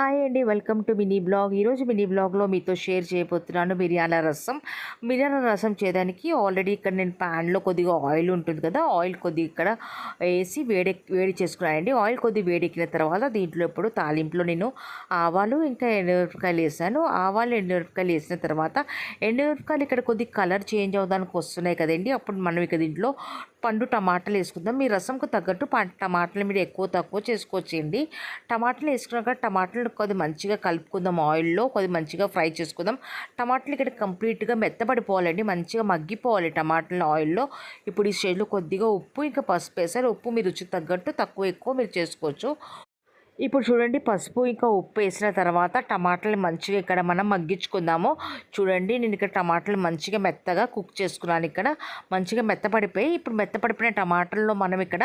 Hi అండి. Welcome to mini blog. ఈరోజు mini బ్లాగ్లో మీతో షేర్ చేయబోతున్నాను మిరియాల రసం. మిరియాల రసం చేయడానికి ఆల్రెడీ ఇక్కడ నేను ప్యాన్లో కొద్దిగా ఆయిల్ ఉంటుంది కదా ఆయిల్ కొద్దిగా ఇక్కడ వేసి వేడి వేడి చేసుకున్నానండి. ఆయిల్ కొద్దిగా వేడెక్కిన తర్వాత దీంట్లో ఇప్పుడు తాలింపులో నేను ఆవాలు ఇంకా ఎండుమిరపకాయలు వేసాను. ఆవాలు ఎండుమిరపకాయలు వేసిన తర్వాత ఎండుమిరపకాయలు ఇక్కడ కొద్దిగా కలర్ చేంజ్ అవ్వడానికి వస్తున్నాయి కదండి. అప్పుడు మనం ఇక దీంట్లో పండు టమాటాలు వేసుకుందాం. మీ రసంకు తగ్గట్టు ప- టమాటాలు మీరు ఎక్కువ తక్కువ చేసుకోవచ్చండి. టమాటాలు వేసుకున్నాక టమాటాలు కొద్ది మంచిగా కలుపుకుందాం ఆయిల్లో కొద్ది మంచిగా ఫ్రై చేసుకుందాం. టమాటాలు ఇక్కడ కంప్లీట్గా మెత్తపడిపోవాలండి మంచిగా మగ్గిపోవాలి టమాటాలు ఆయిల్లో. ఇప్పుడు ఈ స్టేజ్లో కొద్దిగా ఉప్పు ఇంకా పసుపు వేసారు. ఉప్పు మీ రుచికి తగ్గట్టు తక్కువ ఎక్కువ మీరు చేసుకోవచ్చు. ఇప్పుడు చూడండి పసుపు ఇంకా ఉప్పు వేసిన తర్వాత టమాటాలు మంచిగా ఇక్కడ మనం మగ్గించుకుందాము. చూడండి నేను ఇక్కడ టమాటాలు మంచిగా మెత్తగా కుక్ చేసుకున్నాను ఇక్కడ. మంచిగా మెత్తపడిపోయి ఇప్పుడు మెత్తపడిపోయిన టమాటాల్లో మనం ఇక్కడ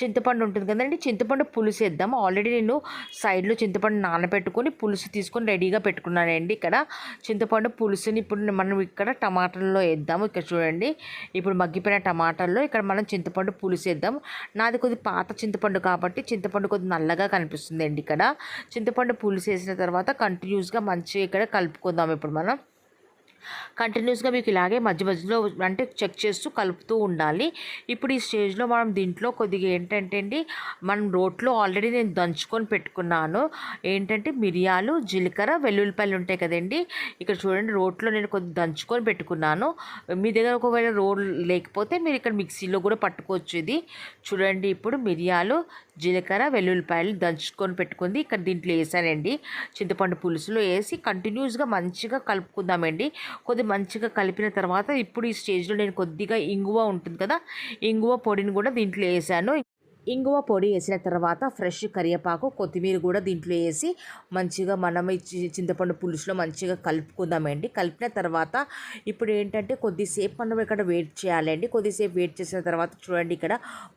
చింతపండు ఉంటుంది కదండి చింతపండు పులుసు వేద్దాం. ఆల్రెడీ నేను సైడ్లో చింతపండు నానబెట్టుకొని పులుసు తీసుకొని రెడీగా పెట్టుకున్నానండి ఇక్కడ. చింతపండు పులుసుని ఇప్పుడు మనం ఇక్కడ టమాటాల్లో వేద్దాము. ఇక్కడ చూడండి ఇప్పుడు మగ్గిపోయిన టమాటాల్లో ఇక్కడ మనం చింతపండు పులుసు వేద్దాం నాది కొద్ది పాత చింతపండు కాబట్టి చింతపండు కొద్ది నల్లగా కనిపిస్తుంది. వస్తుందండి ఇక్కడ. చింతపండు పులుసు వేసిన తర్వాత కంటిన్యూస్గా మంచిగా ఇక్కడ కలుపుకుందాం ఇప్పుడు మనం. కంటిన్యూస్గా మీకు ఇలాగే మధ్య మధ్యలో అంటే చెక్ చేస్తూ కలుపుతూ ఉండాలి. ఇప్పుడు ఈ స్టేజ్లో మనం దీంట్లో కొద్దిగా ఏంటంటే అండి మనం రోట్లో ఆల్రెడీ నేను దంచుకొని పెట్టుకున్నాను. ఏంటంటే మిరియాలు జీలకర్ర వెల్లుల్లిపాయలు ఉంటాయి కదండి. ఇక్కడ చూడండి రోట్లో నేను కొద్దిగా దంచుకొని పెట్టుకున్నాను. మీ దగ్గర ఒకవేళ రోడ్ లేకపోతే మీరు ఇక్కడ మిక్సీలో కూడా పట్టుకోవచ్చు ఇది. చూడండి ఇప్పుడు మిరియాలు జీలకర్ర వెల్లుల్లిపాయలు దంచుకొని పెట్టుకుంది. ఇక్కడ దీంట్లో వేసానండి. చింతపండు పులుసులో వేసి కంటిన్యూస్గా మంచిగా కలుపుకుందామండి. కొద్ది మంచిగా కలిపిన తర్వాత ఇప్పుడు ఈ స్టేజ్లో నేను కొద్దిగా ఇంగువ ఉంటుంది కదా ఇంగువ పొడిని కూడా దీంట్లో వేసాను. ఇంగువ పొడి వేసిన తర్వాత ఫ్రెష్ కరివేపాకు కొత్తిమీర కూడా దీంట్లో వేసి మంచిగా మనం చింతపండు పులుసులో మంచిగా కలుపుకుందామండి. కలిపిన తర్వాత ఇప్పుడు ఏంటంటే కొద్దిసేపు మనం ఇక్కడ వెయిట్ చేయాలండి. కొద్దిసేపు వెయిట్ చేసిన తర్వాత చూడండి ఇక్కడ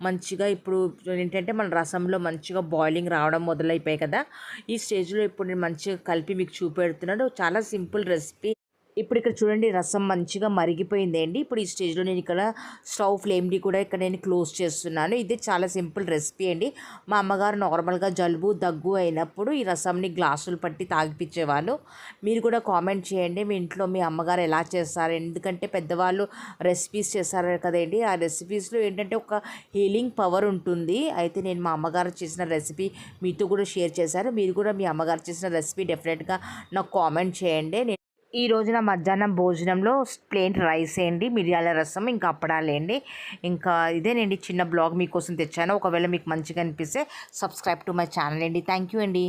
మంచిగా ఇప్పుడు ఏంటంటే మన రసంలో మంచిగా బాయిలింగ్ రావడం మొదలైపోయాయి కదా. ఈ స్టేజ్లో ఇప్పుడు నేను మంచిగా కలిపి మీకు చూపెడుతున్నాను. చాలా సింపుల్ రెసిపీ ఇప్పుడు ఇక్కడ చూడండి రసం మంచిగా మరిగిపోయింది అండి ఇప్పుడు ఈ స్టేజ్లో నేను ఇక్కడ స్టవ్ ఫ్లేమ్ని కూడా ఇక్కడ నేను క్లోజ్ చేస్తున్నాను. ఇది చాలా సింపుల్ రెసిపీ అండి. మా అమ్మగారు నార్మల్గా జలుబు దగ్గు అయినప్పుడు ఈ రసంని గ్లాసులు పట్టి తాగిపించేవాళ్ళు మీరు కూడా కామెంట్ చేయండి మీ ఇంట్లో మీ అమ్మగారు ఎలా చేస్తారు? ఎందుకంటే పెద్దవాళ్ళు రెసిపీస్ చేస్తారు కదండి. ఆ రెసిపీస్లో ఏంటంటే ఒక హీలింగ్ పవర్ ఉంటుంది. అయితే నేను మా అమ్మగారు చేసిన రెసిపీ మీతో కూడా షేర్ చేశారు మీరు కూడా మీ అమ్మగారు చేసిన రెసిపీ డెఫినెట్గా నాకు కామెంట్ చేయండి. నేను ఈ రోజున మధ్యాహ్నం భోజనంలో ప్లేన్ రైస్ వేయండి మిరియాల రసం ఇంకా అప్పడాలేండి ఇంకా ఇదేనండి చిన్న బ్లాగ్ మీకోసం తెచ్చాను. ఒకవేళ మీకు మంచిగా అనిపిస్తే సబ్స్క్రైబ్ టు మై ఛానల్ అండి. థ్యాంక్ యూ అండి.